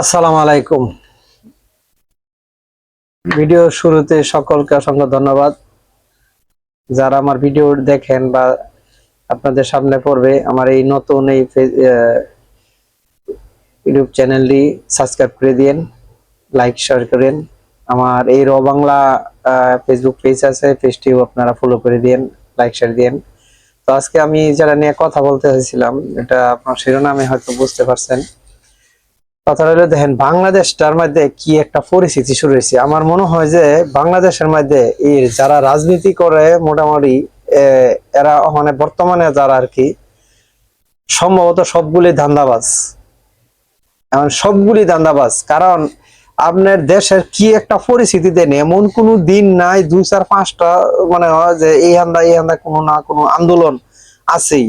আসসালামু আলাইকুম। ভিডিও শুরুতে সকলকে অসংখ্য ধন্যবাদ। যারা আমার ভিডিও দেখেন বা আপনাদের সামনে পড়বে, আমার এই নতুন এই ইউটিউব চ্যানেলটি সাবস্ক্রাইব করে দিন লাইক, শেয়ার করেন। আমার এই র বাংলা ফেসবুক পেজ আছে, পেজটিও আপনারা ফলো করে দিন লাইক, শেয়ার দিন তো আজকে আমি যারা নিয়ে কথা বলতে চাইছিলাম, এটা আপনার শিরোনামে হয়তো বুঝতে পারছেন। হলো দেখেন, বাংলাদেশটার মধ্যে কি একটা পরিস্থিতি শুরু হয়েছে? আমার মনে হয় যে বাংলাদেশের মধ্যে এর যারা রাজনীতি করে মোটামুটি এরা মানে বর্তমানে যারা আর কি, সম্ভবত সবগুলি ধান্দাবাজ। এমন সবগুলি ধান্দাবাজ, কারণ আপনার দেশের কি একটা পরিস্থিতি দেন এমন কোনো দিন নাই, দুই চার পাঁচটা মানে হয় যে এই হান্দা এই হান্দা কোনো না কোনো আন্দোলন আছেই।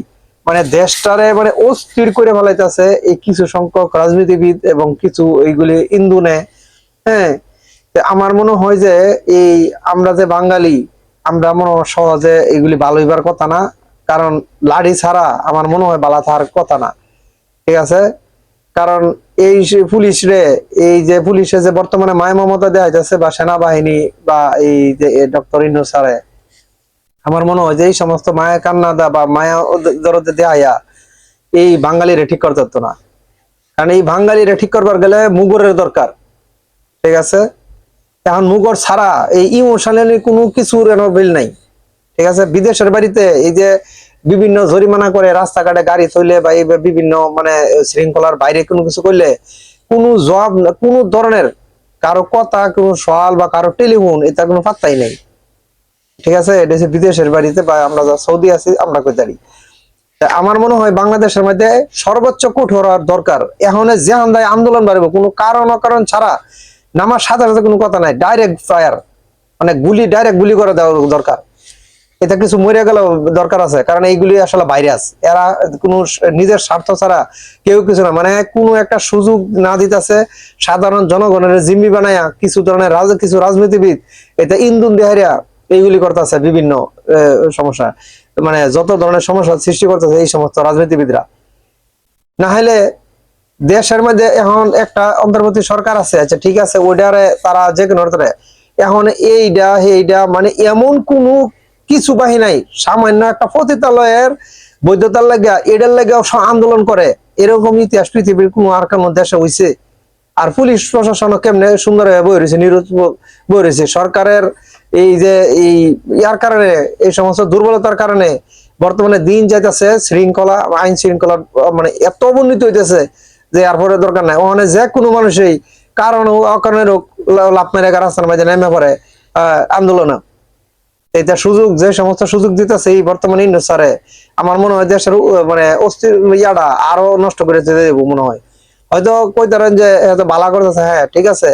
মানে দেশটারে মানে অস্থির করে ফেলাইতেছে এই কিছু সংখ্যক রাজনীতিবিদ এবং কিছু এইগুলি ইন্দুনে হ্যাঁ? আমার মনে হয় যে এই আমরা যে বাঙালি, আমরা মনে সহজে এগুলি ভালো হইবার কথা না, কারণ লাড়ি ছাড়া আমার মনে হয় বালা থাকার কথা না। ঠিক আছে? কারণ এই পুলিশ রে, এই যে পুলিশে যে বর্তমানে মায় মমতা দেওয়া যাচ্ছে বা সেনাবাহিনী বা এই যে ডক্টর ইন্নু স্যারে আমার মনে হয় যে এই সমস্ত মায়া কান্না দা বা মায়া দরদে দেয়া এই বাঙালিরে ঠিক করতে হতো না। কারণ এই বাঙালিরে ঠিক করবার গেলে মুগরের দরকার, ঠিক আছে? এখন মুগর ছাড়া এই ইমোশনালি কোনো কিছুর এন বিল নাই, ঠিক আছে? বিদেশের বাড়িতে এই যে বিভিন্ন জরিমানা করে রাস্তাঘাটে গাড়ি চলে বা এই বিভিন্ন মানে শৃঙ্খলার বাইরে কোনো কিছু করলে কোনো জবাব কোনো ধরনের কারও কথা, কোনো সওয়াল বা কারও টেলিফোন এটা কোনো পাত্তাই নেই। ঠিক আছে? এটা হচ্ছে বিদেশের বাড়িতে বা আমরা যা সৌদি আছি, আমরা কই দাঁড়ি আমার মনে হয় বাংলাদেশের মধ্যে সর্বোচ্চ কঠোর দরকার। এখন যে হান্দায় আন্দোলন বাড়বে, কোনো কারণ অকারণ ছাড়া। নামার সাথে সাথে কোনো কথা নাই ডাইরেক্ট ফায়ার মানে গুলি ডাইরেক্ট গুলি করে দেওয়া দরকার। এটা কিছু মরে গেল দরকার আছে, কারণ এইগুলি আসলে ভাইরাস এরা কোনো নিজের স্বার্থ ছাড়া কেউ কিছু না মানে কোনো একটা সুযোগ না দিতেছে, সাধারণ জনগণের জিম্মি বানায়া কিছু ধরনের কিছু রাজনীতিবিদ, এটা ইন্দুন দেহারিয়া এইগুলি করতেছে বিভিন্ন সমস্যা। মানে যত ধরনের সমস্যা সৃষ্টি করতেছে এই সমস্ত রাজনীতিবিদরা। না হলে দেশের মধ্যে এখন একটা অন্তর্বর্তী সরকার আছে আচ্ছা ঠিক আছে, ওইটারে তারা যে কোনো এখন এইটা এইটা মানে এমন কোনো কিছু বাহি নাই। সামান্য একটা পতিতালয়ের বৈধতার লাগা এটার লাগে আন্দোলন করে। এরকম ইতিহাস পৃথিবীর কোনো আর কোনো দেশে হইছে। আর পুলিশ প্রশাসন কেমনে সুন্দর বই রয়েছে নিরুৎ বই রয়েছে। সরকারের এই যে এই ইয়ার কারণে, এই সমস্ত দুর্বলতার কারণে বর্তমানে দিন যাইতেছে শৃঙ্খলা, আইন শৃঙ্খলা মানে এত অবনতি হইতেছে যে আর পরে দরকার নাই। ওখানে যে কোনো মানুষই কারণ অকারণের লাভ মেরে রাস্তার মাঝে নেমে পড়ে আন্দোলনে। এটা সুযোগ, যে সমস্ত সুযোগ দিতেছে এই বর্তমানে ইন্ডোসারে আমার মনে হয় দেশের মানে অস্থির ইয়াটা আরও নষ্ট করে দেবো মনে হয়। হয়তো কইতারেন যে, হয়তো বালা করতেছে হ্যাঁ ঠিক আছে।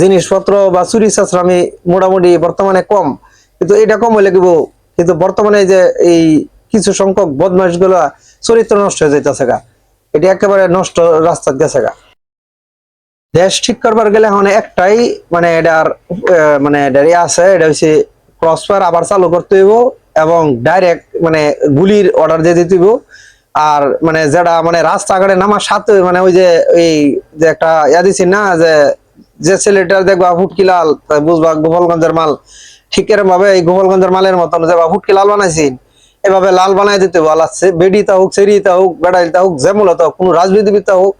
জিনিসপত্র বা চুরি চাচরামি মোটামুটি বর্তমানে কম। কিন্তু এটা কম হইলে কিবো, কিন্তু বর্তমানে যে এই কিছু সংখ্যক বদমাসগুলা চরিত্র নষ্ট হয়ে যাইতেছে গা। এটা একেবারে নষ্ট রাস্তা গেছে গা। দেশ ঠিক করবার গেলে এখন একটাই মানে এটার মানে এটার ইয়ে আছে, এটা হচ্ছে ক্রসফায়ার আবার চালু করতে হইব এবং ডাইরেক্ট মানে গুলির অর্ডার দিয়ে দিতে হইব। আর মানে যেটা মানে রাস্তাঘাটে নামার সাথে মানে ওই যে, এই যে একটা ইয়া দিছি না, যে যে ছেলেটার দেখবা ফুটকি লাল বুঝবা গোপালগঞ্জের মাল। ঠিক এরকম ভাবে এই গোপালগঞ্জের মালের মতন যে ফুটকি লাল বানাইছি এভাবে লাল বানাই দিতে বল আছে বেডি তা হোক সেরি তা হোক বেড়াইল তা হোক যেমন হোক, কোনো রাজনীতিবিদ হোক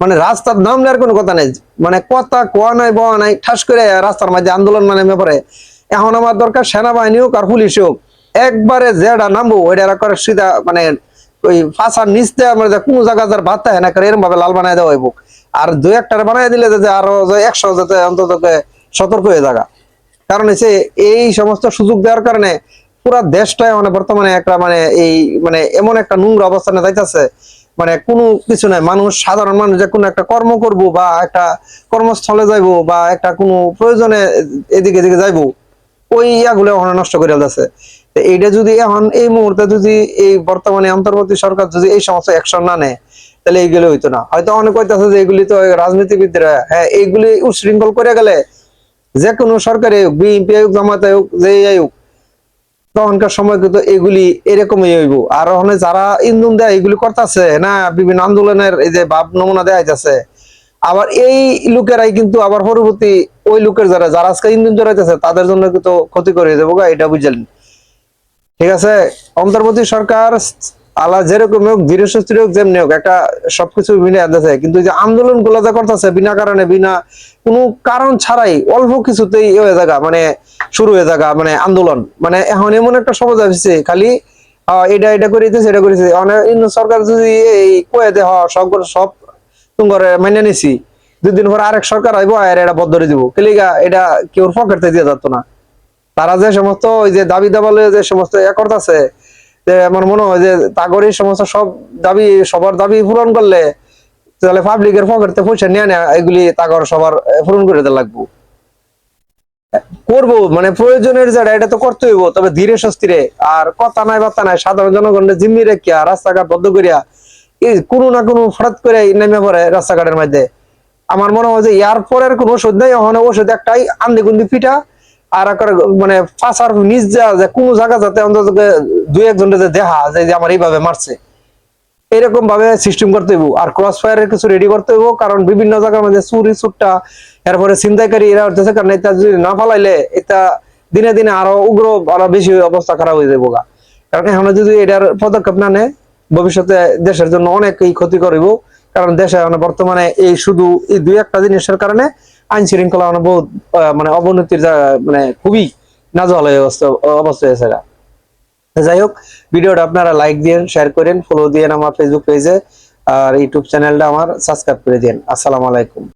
মানে রাস্তার নাম নেওয়ার কোনো কথা নেই। মানে কথা কোয়া নাই, বয়া নাই, ঠাস করে রাস্তার মাঝে আন্দোলন মানে পড়ে এখন আমার দরকার সেনাবাহিনী হোক আর পুলিশ হোক, একবারে যেটা নামবো ওইটা করে সিধা মানে ওই ফাঁসার নিচ দিয়ে আমার যে কোনো জায়গা যার ভাত থাকে না করে এরকম ভাবে লাল বানাই দেওয়া হইব। আর দুই একটারে বানাই দিলে যাতে আরও একশো যাতে অন্তত সতর্ক হয়ে থাকা কারণ হচ্ছে এই সমস্ত সুযোগ দেওয়ার কারণে পুরা দেশটাই মানে বর্তমানে একটা মানে এই মানে এমন একটা নোংরা অবস্থানে যাইতেছে। মানে কোনো কিছু নাই। মানুষ, সাধারণ মানুষ যে কোনো একটা কর্ম করব বা একটা কর্মস্থলে যাইব বা একটা কোনো প্রয়োজনে এদিকে এদিকে যাইব, ওই ইয়াগুলো এখন নষ্ট করে যাচ্ছে এইটা যদি এখন এই মুহূর্তে যদি এই বর্তমানে অন্তর্বর্তী সরকার যদি এই সমস্ত অ্যাকশন না নেয় তাহলে এইগুলো হইতো না। হয়তো অনেক কইতাছে যে এগুলি তো রাজনীতিবিদরা হ্যাঁ এইগুলি উশৃঙ্খল করে গেলে যে কোনো সরকারি হোক বিএনপি হোক জামাতে হোক যে হোক তখনকার সময় কিন্তু এগুলি এরকমই হইব। আর ওখানে যারা ইন্ধন দেয় এগুলি করতেছে না বিভিন্ন আন্দোলনের এই যে ভাব নমুনা দেয়া যাচ্ছে আবার এই লোকেরাই কিন্তু আবার পরবর্তী ওই লোকের যারা যারা আজকে ইঞ্জিন জড়াইতেছে তাদের জন্য কিন্তু ক্ষতি করে দেবো গা, এটা বুঝলেন। ঠিক আছে? অন্তর্বর্তী সরকার আলা যেরকম হোক ধীরে সুস্থির হোক, যেমনি হোক, একটা সবকিছু মিলে আনতেছে কিন্তু যে আন্দোলনগুলো যে করতেছে, বিনা কারণে, বিনা কোনো কারণ ছাড়াই অল্প কিছুতেই এ হয়ে থাকা মানে শুরু হয়ে থাকা মানে আন্দোলন। মানে এখন এমন একটা সমাজ আসছে, খালি এটা এটা করিতেছে এটা করিতেছে। অনেক সরকার যদি এই কয়ে দে হ সব সব তোমার মাইনে নিছি, দুদিন পর আরেক সরকার আইবো, আর এটা বদরে দিব কেলিগা এটা কেউ পকেটে দিয়ে যেত না। তারা যে সমস্ত ওই যে দাবি দাবালে যে সমস্ত এ করতেছে যে আমার মনে হয় যে তাগর সমস্ত সব দাবি, সবার দাবি পূরণ করলে তাহলে পাবলিকের পকেটে পয়সা নিয়ে নেয় এগুলি তাগর সবার পূরণ করে দিতে লাগবো। করব মানে প্রয়োজনের যেটা এটা তো করতে হইব, তবে ধীরে সস্তিরে আর কথা নাই বার্তা নাই, সাধারণ জনগণের জিম্মি রেখিয়া, রাস্তাঘাট বদ্ধ করিয়া কোনো না কোনো ফরাত করে নেমে পড়ে রাস্তাঘাটের মধ্যে। আমার মনে হয় যে ইয়ার পরের কোনো ওষুধ নেই, ওখানে ওষুধ একটাই আন্দি গুন্দি পিঠা, আর মানে ফাঁসার নিজ যা, যে কোনো জায়গা যাতে অন্তত দুই একজন যে দেখা, যে আমার এইভাবে মারছে এরকম ভাবে সিস্টেম করতে হইব আর ক্রস ফায়ারের কিছু রেডি করতে হইব, কারণ বিভিন্ন জায়গার মধ্যে চুরি চুট্টা এরপরে ছিনতাইকারী এরা হচ্ছে কারণ এটা যদি না ফালাইলে, এটা দিনে দিনে আরও উগ্র, আরও বেশি অবস্থা খারাপ হয়ে যাব। কারণ এখন যদি এটার পদক্ষেপ না নেয়, ভবিষ্যতে দেশের জন্য অনেকই ক্ষতি করিব কারণ দেশে এখন বর্তমানে এই শুধু এই দুই একটা জিনিসের কারণে আইন শৃঙ্খলা মানে বহুত মানে অবনতির মানে খুবই নাজল অবস্থা অবস্থা হয়েছে গা। যাই হোক ভিডিওটা আপনারা লাইক দিন শেয়ার করেন ফলো দিন আমার ফেসবুক পেজে আর ইউটিউব চ্যানেলটা আমার সাবস্ক্রাইব করে দিন আসসালামু আলাইকুম।